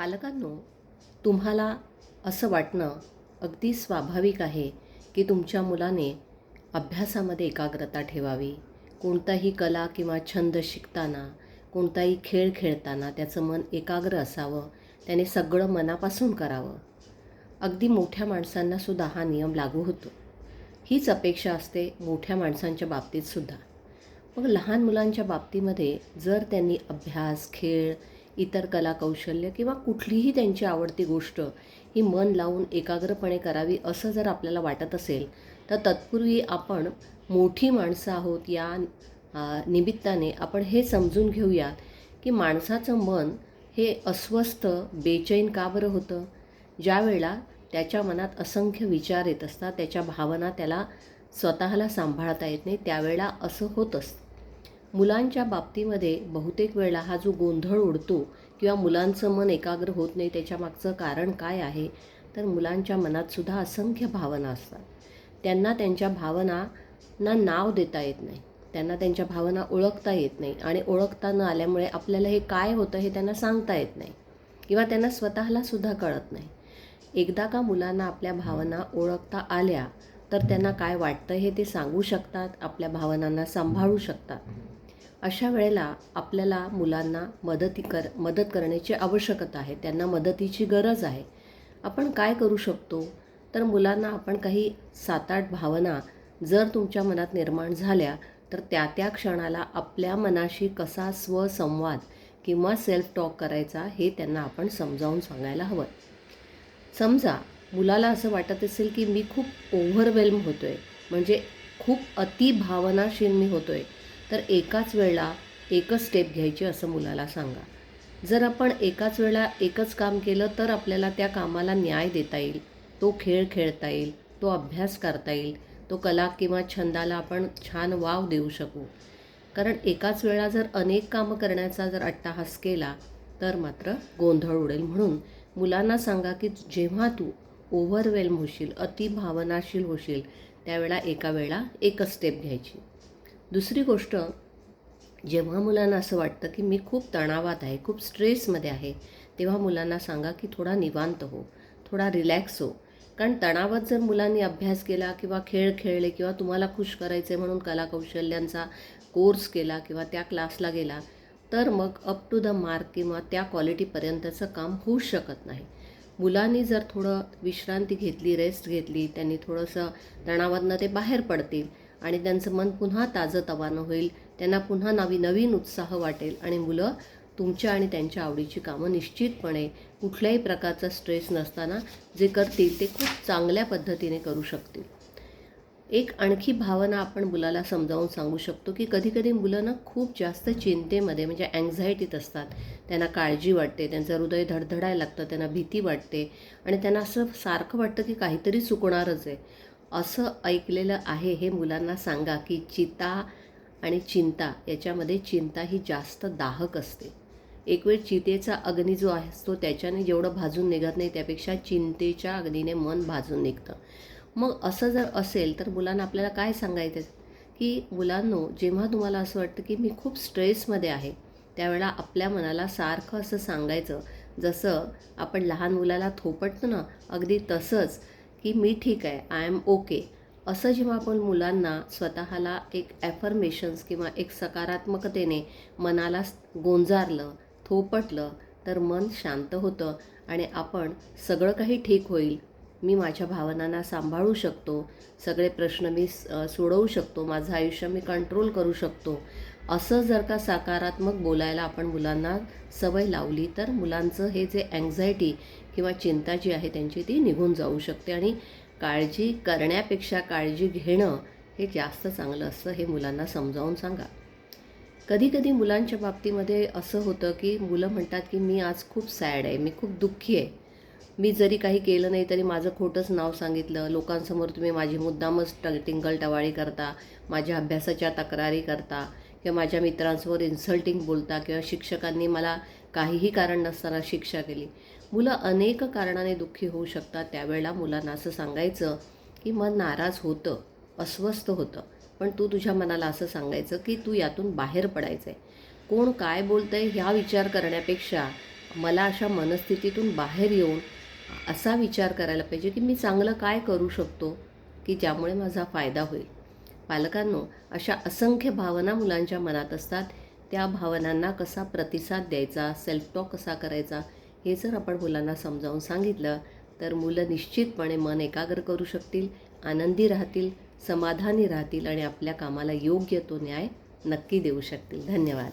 पालकांनो तुम्हाला असं वाटणं अगदी स्वाभाविक आहे की तुमच्या मुलाने अभ्यासामध्ये एकाग्रता ठेवावी. कोणताही कला किंवा छंद शिकताना कोणताही खेळ खेळताना त्याचं मन एकाग्र असावं त्याने सगळं मनापासून करावं. अगदी मोठ्या माणसांनासुद्धा हा नियम लागू होतो. हीच अपेक्षा असते मोठ्या माणसांच्या बाबतीतसुद्धा मग लहान मुलांच्या बाबतीमध्ये जर त्यांनी अभ्यास खेळ इतर कलाकौशल्य किंवा कुठलीही त्यांची आवडती गोष्ट ही मन लावून एकाग्रपणे करावी असं जर आपल्याला वाटत असेल तर तत्पूर्वी आपण मोठी माणसं आहोत या निमित्ताने आपण हे समजून घेऊयात की माणसाचं मन हे अस्वस्थ बेचैन का बरं होतं? ज्यावेळेला त्याच्या मनात असंख्य विचार येत असतात त्याच्या भावना त्याला स्वतःला सांभाळता येत नाही त्यावेळेला असं होत असतं मुलांच्या बाबतीमध्ये बहुतेक वेळेला हा जो गोंधळ उडतो किंवा मुलांचं मन एकाग्र होत नाही त्याच्या मागचं कारण काय आहे? तर मुलांच्या मनातसुद्धा असंख्य भावना असतात. त्यांना त्यांच्या भावनांना नाव देता येत नाही. त्यांना त्यांच्या भावना ओळखता येत नाही आणि ओळखता न आल्यामुळे आपल्याला हे काय होतं हे त्यांना सांगता येत नाही किंवा त्यांना स्वतःला सुद्धा कळत नाही. एकदा का मुलांना आपल्या भावना ओळखता आल्या तर त्यांना काय वाटतं हे ते सांगू शकतात आपल्या भावनांना सांभाळू शकतात. अशा वेळेला आपल्याला मुलांना मदती कर मदत करण्याची आवश्यकता आहे. त्यांना मदतीची गरज आहे. आपण काय करू शकतो? तर मुलांना आपण काही सात आठ भावना जर तुमच्या मनात निर्माण झाल्या तर त्या त्या क्षणाला आपल्या मनाशी कसा स्वसंवाद किंवा सेल्फ टॉक करायचा हे त्यांना आपण समजावून सांगायला हवं. समजा मुलाला असं वाटत असेल की मी खूप ओव्हरवेल्म होतो आहे म्हणजे खूप अति भावनाशील मी होतो आहे तर एकाच वेळेला एकच स्टेप घ्यायची असं मुलाला सांगा. जर आपण एकाच वेळेला एकच काम केलं तर आपल्याला त्या कामाला न्याय देता येईल. तो खेळ खेळता येईल तो अभ्यास करता येईल तो कला किंवा छंदाला आपण छान वाव देऊ शकू. कारण एकाच वेळा जर अनेक कामं करण्याचा जर अट्टाहास केला तर मात्र गोंधळ उडेल. म्हणून मुलांना सांगा की जेव्हा तू ओव्हरवेल्म होशील अति भावनाशील होशील त्यावेळेला एका वेळा एकच स्टेप घ्यायची. दुसरी गोष्ट जेव्हा मुलांना असं वाटतं की मी खूप तणावात आहे खूप स्ट्रेसमध्ये आहे तेव्हा मुलांना सांगा की थोडा निवांत हो थोडा रिलॅक्स हो. कारण तणावात जर मुलांनी अभ्यास केला किंवा खेळ खेळले किंवा तुम्हाला खुश करायचे म्हणून कलाकौशल्यांचा कोर्स केला किंवा त्या क्लासला गेला तर mug up to the mark किंवा त्या क्वालिटीपर्यंतचं काम होऊच शकत नाही. मुलांनी जर थोडं विश्रांती घेतली रेस्ट घेतली त्यांनी थोडंसं तणावातनं ते बाहेर पडतील आणि त्यांचं मन पुन्हा ताजं तवानं होईल. त्यांना पुन्हा नवी नवीन उत्साह वाटेल. आणि मुलं तुमच्या आणि त्यांच्या आवडीची कामं निश्चितपणे कुठल्याही प्रकारचा स्ट्रेस नसताना जे करतील ते खूप चांगल्या पद्धतीने करू शकतील. एक आणखी भावना आपण मुलाला समजावून सांगू शकतो की कधीकधी मुलं ना खूप जास्त चिंतेमध्ये म्हणजे अँझायटीत असतात. त्यांना काळजी वाटते त्यांचं हृदय धडधडायला लागतं त्यांना भीती वाटते आणि त्यांना असं सारखं वाटतं की काहीतरी चुकणारच आहे. असं ऐकलेलं आहे हे मुलांना सांगा की चिता आणि चिंता याच्यामध्ये चिंता ही जास्त दाहक असते. एक वेळ चितेचा अग्नी जो असतो त्याच्याने जेवढं भाजून निघत नाही त्यापेक्षा चिंतेच्या अग्नीने मन भाजून निघतं. मग असं जर असेल तर मुलांना आपल्याला काय सांगायचं? की मुलांनो जेव्हा तुम्हाला असं वाटतं की मी खूप स्ट्रेसमध्ये आहे त्यावेळेला आपल्या मनाला सारखं असं सांगायचं जसं आपण लहान मुलाला थोपटतो ना अगदी तसंच की मी ठीक आहे आय एम ओके असं जेव्हा आपण मुलांना स्वतःला एक ॲफर्मेशन्स किंवा एक सकारात्मकतेने मनाला गोंजारलं थोपटलं तर मन शांत होतं आणि आपण सगळं काही ठीक होईल. मी माझ्या भावनांना सांभाळू शकतो सगळे प्रश्न मी सोडवू शकतो माझं आयुष्य मी कंट्रोल करू शकतो. असं जर का सकारात्मक बोलायला आपण मुलांना सवय लावली तर मुलांचं हे जे अँझायटी किंवा चिंता जी आहे त्यांची ती निघून जाऊ शकते आणि काळजी करण्यापेक्षा काळजी घेणं हे जास्त चांगलं असतं हे मुलांना समजावून सांगा. कधीकधी मुलांच्या बाबतीमध्ये असं होतं की मुलं म्हणतात की मी आज खूप सॅड आहे मी खूप दुःखी आहे. मी जरी काही केलं नाही तरी माझं खोटंच नाव सांगितलं लोकांसमोर तुम्ही माझी मुद्दामच ट टिंगल टवाळी करता माझ्या अभ्यासाच्या तक्रारी करता. किंवा माझ्या मित्रांसमोर इन्सल्टिंग बोलता किंवा शिक्षकांनी मला काहीही कारण नसताना शिक्षा केली. मुलं अनेक कारणाने दुःखी होऊ शकतात. त्यावेळेला मुलांना असं सांगायचं की मन नाराज होतं अस्वस्थ होतं. पण तू तुझ्या मनाला असं सांगायचं की तू यातून बाहेर पडायचं आहे कोण काय बोलतं आहे ह्या विचार करण्यापेक्षा मला अशा मनस्थितीतून बाहेर येऊन असा विचार करायला पाहिजे की मी चांगलं काय करू शकतो की ज्यामुळे माझा फायदा होईल. पालकांनो अशा असंख्य भावना मुलांच्या मनात असतात. त्या भावनांना कसा प्रतिसाद द्यायचा सेल्फ टॉक कसा करायचा हे जर आपण मुलांना समजावून सांगितलं तर मुलं निश्चितपणे मन एकाग्र करू शकतील आनंदी राहतील समाधानी राहतील आणि आपल्या कामाला योग्य तो न्याय नक्की देऊ शकतील. धन्यवाद.